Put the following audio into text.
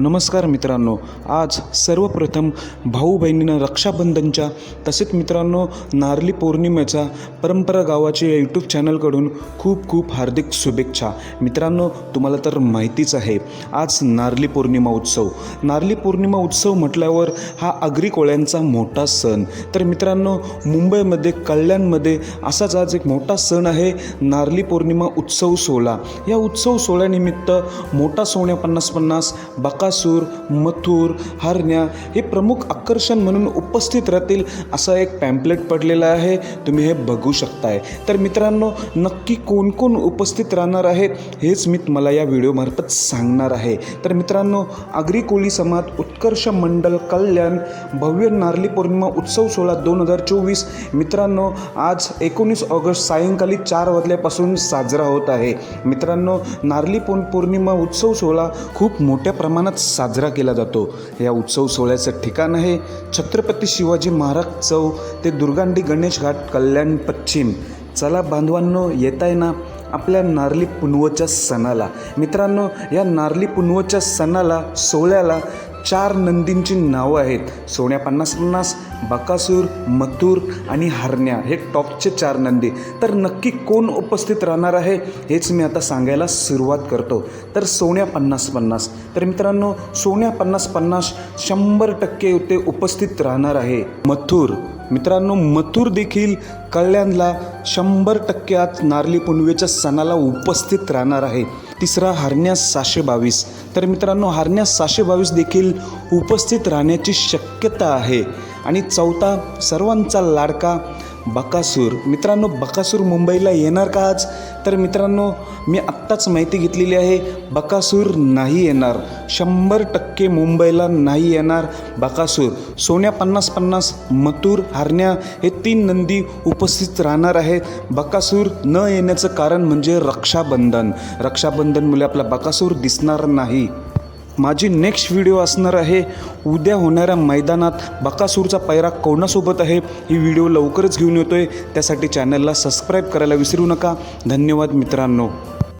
नमस्कार मित्रांनो आज सर्वप्रथम भाऊ बहिणींना रक्षाबंधनच्या तसेच मित्रांनो नारली पौर्णिमेचा परंपरा गावाच्या या यूट्यूब चॅनलकडून खूप खूप हार्दिक शुभेच्छा. मित्रांनो तुम्हाला तर माहितीच आहे आज नारली पौर्णिमा उत्सव. नारली पौर्णिमा उत्सव म्हटल्यावर हा आगरी कोळ्यांचा मोठा सण. तर मित्रांनो मुंबईमध्ये कल्याणमध्ये असाच आज एक मोठा सण आहे नारली पौर्णिमा उत्सव सोहळा. या उत्सव सोहळ्यानिमित्त मोठा सोन्या पन्नास पन्नास बकासूर मथुर हरण्या हे प्रमुख आकर्षण म्हणून उपस्थित राहतील असा एक पॅम्पलेट पडलेला आहे. तुम्ही हे बघू शकताय. तर मित्रांनो नक्की कोण कोण उपस्थित राहणार आहे हेच मी तुम्हाला या व्हिडिओमार्फत सांगणार आहे. तर मित्रांनो आगरी कोळी समाज उत्कर्ष मंडल कल्याण भव्य नारली पौर्णिमा उत्सव सोहळा दोन हजार चोवीस. मित्रांनो आज एकोणीस ऑगस्ट सायंकाळी चार वाजल्यापासून साजरा होत आहे. मित्रांनो नारली पौर्णिमा उत्सव सोहळा खूप मोठ्या प्रमाणात साजरा केला जातो. या उत्सव सोहळ्याचं ठिकाण आहे छत्रपती शिवाजी महाराज चौ ते दुर्गांडी गणेश घाट कल्याण पश्चिम. चला बांधवांनो येताय ना आपल्या नारली पुनवच्या सणाला. मित्रांनो या नारली पुनवच्या सणाला सोहळ्याला चार नंदींची नावं आहेत. सोन्या पन्नास पन्नास बकासूर मथुर आणि हरण्या हे टॉपचे चार नंदी. तर नक्की कोण उपस्थित राहणार आहे हेच मी आता सांगायला सुरुवात करतो. तर सोन्या पन्नास पन्नास तर मित्रांनो सोन्या पन्नास पन्नास शंभर टक्के ते उपस्थित राहणार आहे मथुर. मित्रांनो मथुर देखील कल्याणला शंभर टक्के आज नारली पुनवेच्या सणाला उपस्थित राहणार आहे. तिसरा हरण्यास सहाशे बावीस. तर मित्रांनो हरण्यास सहाशे बावीस देखील उपस्थित राहण्याची शक्यता आहे. आणि चौथा सर्वांचा लाडका बकासूर. मित्रांनो बकासूर मुंबईला येणार का आज? तर मित्रांनो मी आत्ताच माहिती घेतलेली आहे बकासूर नाही येणार. शंभर टक्के मुंबईला नाही येणार बकासूर. सोन्या पन्नास पन्नास मथुर हारण्या हे तीन नंदी उपस्थित राहणार आहेत बकासूर न येण्याचं कारण म्हणजे रक्षाबंधन. रक्षाबंधनमुळे आपला बकासूर दिसणार नाही. माझी नेक्स्ट व्हिडिओ असणार आहे. उद्या होणाऱ्या मैदानात बकासूरचा पैरा कोणासोबत आहे? ही व्हिडिओ लवकरच घेऊन येतो आहे त्यासाठी चॅनलला सबस्क्राईब करायला विसरू नका. धन्यवाद मित्रांनो.